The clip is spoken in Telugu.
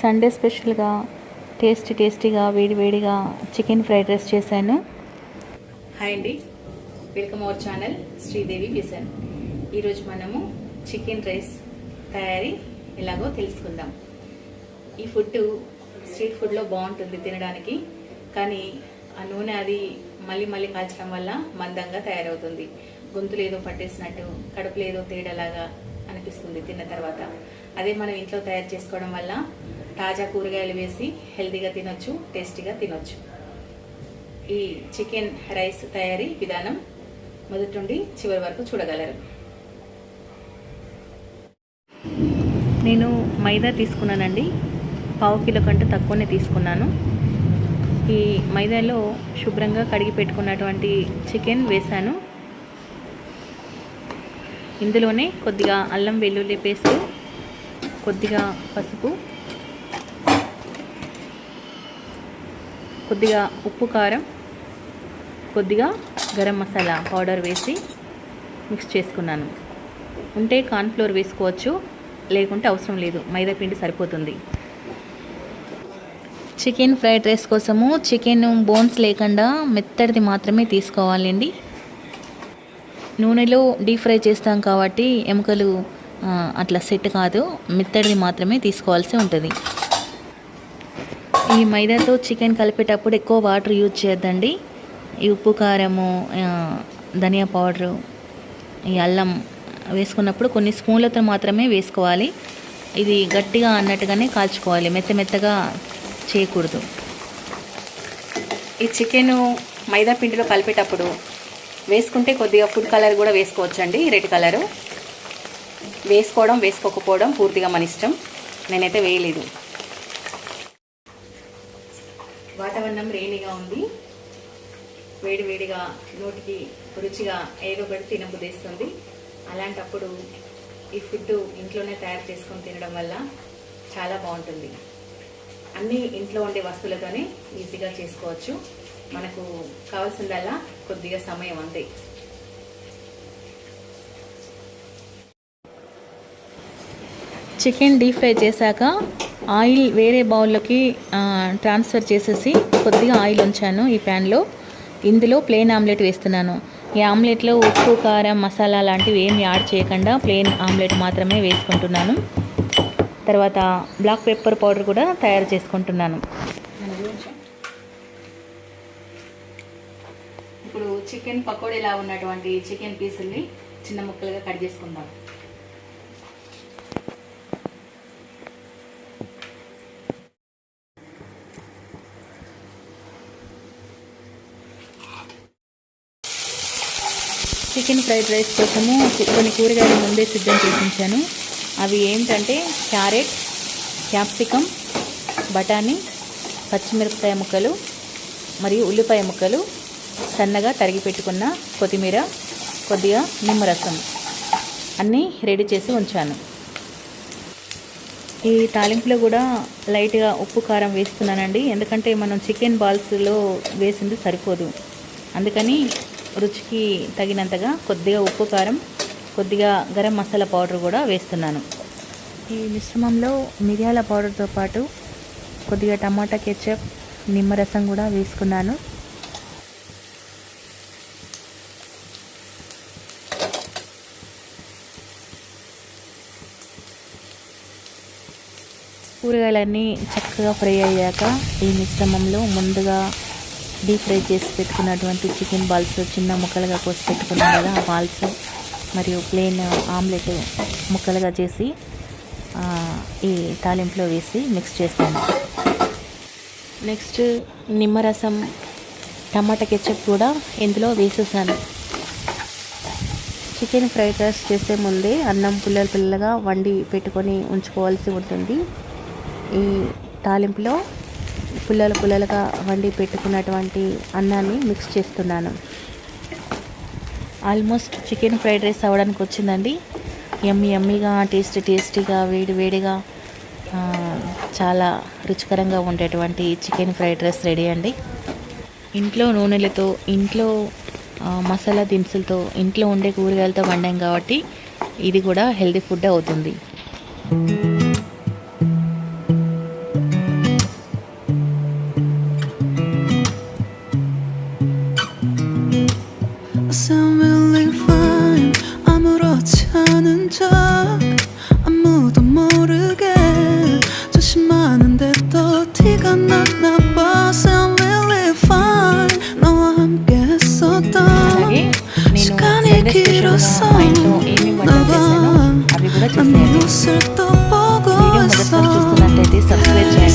సండే స్పెషల్గా టేస్టీ టేస్టీగా వేడివేడిగా చికెన్ ఫ్రైడ్ రైస్ చేశాను. హాయ్ అండి. Welcome our channel Sridevi vision ఈరోజు మనము చికెన్ రైస్ తయారీ ఎలాగో తెలుసుకుందాం. ఈ ఫుడ్ స్ట్రీట్ ఫుడ్లో బాగుంటుంది తినడానికి కానీ ఆ నూనె అది మళ్ళీ మళ్ళీ కాల్చడం వల్ల మందంగా తయారవుతుంది. గొంతులు ఏదో పట్టేసినట్టు కడుపులో ఏదో తేడలాగా అనిపిస్తుంది తిన్న తర్వాత. అదే మనం ఇంట్లో తయారు చేసుకోవడం వల్ల తాజా కూరగాయలు వేసి హెల్తీగా తినొచ్చు టేస్టీగా తినొచ్చు. ఈ చికెన్ రైస్ తయారీ విధానం మొదటి నుండి చివరి వరకు చూడగలరు. నేను మైదా తీసుకున్నానండి. పావు కిలో కంటే తక్కువనే తీసుకున్నాను. ఈ మైదాలో శుభ్రంగా కడిగి పెట్టుకున్నటువంటి చికెన్ వేశాను. ఇందులోనే కొద్దిగా అల్లం వెల్లుల్లి పేస్ట్ కొద్దిగా పసుపు కొద్దిగా ఉప్పు కారం కొద్దిగా గరం మసాలా పౌడర్ వేసి మిక్స్ చేసుకున్నాను. ఉంటే కార్న్ఫ్లోర్ వేసుకోవచ్చు లేకుంటే అవసరం లేదు. మైదా పిండి సరిపోతుంది. చికెన్ ఫ్రైడ్ రైస్ కోసము చికెన్ బోన్స్ లేకుండా మెత్తడిది మాత్రమే తీసుకోవాలండి. నూనెలో డీప్ ఫ్రై చేస్తాం కాబట్టి ఎముకలు అట్లా సెట్ కాదు. మెత్తడిది మాత్రమే తీసుకోవాల్సి ఉంటుంది. ఈ మైదాతో చికెన్ కలిపేటప్పుడు ఎక్కువ వాటర్ యూజ్ చేయొద్దండి. ఈ ఉప్పు కారము ధనియా పౌడరు ఈ అల్లం వేసుకున్నప్పుడు కొన్ని స్పూన్లతో మాత్రమే వేసుకోవాలి. ఇది గట్టిగా అన్నట్టుగానే కాల్చుకోవాలి. మెత్త మెత్తగా చేయకూడదు. ఈ చికెను మైదా పిండిలో కలిపేటప్పుడు వేసుకుంటే కొద్దిగా ఫుడ్ కలర్ కూడా వేసుకోవచ్చండి. Red colour. వేసుకోవడం వేసుకోకపోవడం పూర్తిగా మన ఇష్టం. నేనైతే వేయలేదు. వాతావరణం రేణిగా ఉంది. వేడివేడిగా నోటికి రుచిగా ఏదో ఒకటి తినబుద్ధిస్తుంది. అలాంటప్పుడు ఈ ఫుడ్ ఇంట్లోనే తయారు చేసుకొని తినడం వల్ల చాలా బాగుంటుంది. అన్నీ ఇంట్లో ఉండే వస్తువులతోనే ఈజీగా చేసుకోవచ్చు. మనకు కావాల్సిందల్లా కొద్దిగా సమయం అంతే. చికెన్ డీప్ ఫ్రై చేశాక ఆయిల్ వేరే బౌల్లోకి ట్రాన్స్ఫర్ చేసేసి కొద్దిగా ఆయిల్ ఉంచాను ఈ ప్యాన్లో. ఇందులో ప్లెయిన్ ఆమ్లెట్ వేస్తున్నాను. ఈ ఆమ్లెట్లో ఉప్పు కారం మసాలా లాంటివి ఏమి యాడ్ చేయకుండా ప్లెయిన్ ఆమ్లెట్ మాత్రమే వేసుకుంటున్నాను. తర్వాత బ్లాక్ పెప్పర్ పౌడర్ కూడా తయారు చేసుకుంటున్నాను. ఇప్పుడు చికెన్ పకోడీలా ఉన్నటువంటి చికెన్ పీసుల్ని చిన్న ముక్కలుగా కట్ చేసుకుందాం. చికెన్ ఫ్రైడ్ రైస్ కోసము కొన్ని కూరగాయలు ముందే సిద్ధం చేసించాను. అవి ఏమిటంటే క్యారెట్ క్యాప్సికమ్ బఠానీ పచ్చిమిరపకాయ ముక్కలు మరియు ఉల్లిపాయ ముక్కలు సన్నగా తరిగి పెట్టుకున్న కొత్తిమీర కొద్దిగా నిమ్మరసం అన్నీ రెడీ చేసి ఉంచాను. ఈ తాలింపులో కూడా లైట్గా ఉప్పు కారం వేస్తున్నానండి. ఎందుకంటే మనం చికెన్ బాల్స్లో వేసింది సరిపోదు. అందుకని రుచికి తగినంతగా కొద్దిగా ఉప్పు కారం కొద్దిగా గరం మసాలా పౌడర్ కూడా వేస్తున్నాను. ఈ మిశ్రమంలో మిరియాల పౌడర్తో పాటు కొద్దిగా టమాటా కెచప్ నిమ్మరసం కూడా వేసుకున్నాను. కూరగాయలన్నీ చక్కగా ఫ్రై అయ్యాక ఈ మిశ్రమంలో ముందుగా డీప్ ఫ్రై చేసి పెట్టుకున్నటువంటి చికెన్ బాల్స్ చిన్న ముక్కలుగా కోసి పెట్టుకున్నాం కదా ఆ బాల్స్ మరియు ప్లెయిన్ ఆమ్లెట్ ముక్కలుగా చేసి ఈ తాలింపులో వేసి మిక్స్ చేస్తాను నెక్స్ట్ నిమ్మరసం టమాటా కెచప్ కూడా ఇందులో వేసేసాను. చికెన్ ఫ్రైడ్ రైస్ చేసే ముందే అన్నం పుల్లలు పిల్లలుగా వండి పెట్టుకొని ఉంచుకోవాల్సి ఉంటుంది. ఈ తాలింపులో పుల్లలు పుల్లలుగా వండి పెట్టుకున్నటువంటి అన్నాన్ని మిక్స్ చేస్తున్నాను. ఆల్మోస్ట్ చికెన్ ఫ్రైడ్ రైస్ అవ్వడానికి వచ్చిందండి. ఎమ్మి ఎమ్మిగా టేస్టీ టేస్టీగా వేడి వేడిగా చాలా రుచికరంగా ఉండేటువంటి చికెన్ ఫ్రైడ్ రైస్ రెడీ అండి. ఇంట్లో నూనెలతో ఇంట్లో మసాలా దినుసులతో ఇంట్లో ఉండే కూరగాయలతో వండాం కాబట్టి ఇది కూడా హెల్తీ ఫుడ్ అవుతుంది. 나도 모르게 조심하는데 또 티가 났나 봐. Sound really fine. 너와 함께 했었던 시간이 길었어 나봐 난 이웃을 네 또 보고 있어. 세상에